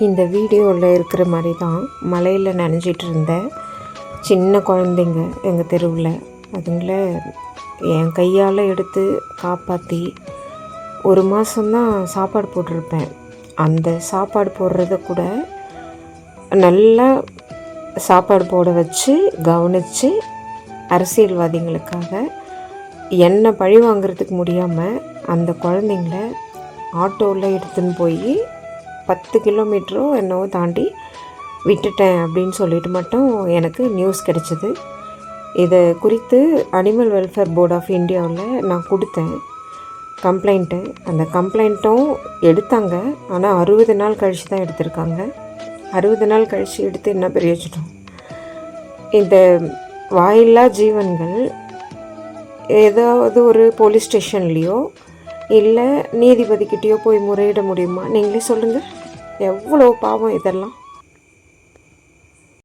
இந்த வீடியோவில் இருக்கிற மாதிரி தான் மலையில் நனைஞ்சிட்டு இருந்த சின்ன குழந்தைங்க எங்கள் தெருவில். அதுங்கள என் கையால் எடுத்து காப்பாற்றி ஒரு மாதம்தான் சாப்பாடு போட்டிருப்பேன். அந்த சாப்பாடு போடுறத கூட நல்லா சாப்பாடு போட வச்சு கவனித்து அரசியல்வாதிகளுக்காக என்னை பழி வாங்குறதுக்கு முடியாமல் அந்த குழந்தைங்கள ஆட்டோவில் எடுத்துன்னு போய் பத்து கிலோமீட்டரோ என்னவோ தாண்டி விட்டுட்டேன் அப்படின்னு சொல்லிட்டு மட்டும் எனக்கு நியூஸ் கிடச்சிது. இதை குறித்து அனிமல் வெல்ஃபேர் போர்ட் ஆஃப் இந்தியாவில் நான் கொடுத்தேன். கம்ப்ளைண்ட்டு அந்த கம்ப்ளைண்ட்டும் எடுத்தாங்க. ஆனால் அறுபது நாள் கழித்து தான் எடுத்திருக்காங்க. அறுபது நாள் கழித்து எடுத்து என்ன பிரயோஜனம்? இந்த வாயில்லா ஜீவன்கள் ஏதாவது ஒரு போலீஸ் ஸ்டேஷன்லேயோ இல்லை நீதிபதிக்கிட்டேயோ போய் முறையிட முடியுமா? நீங்களே சொல்லுங்கள் எவ்வளோ பாவம் இதெல்லாம்.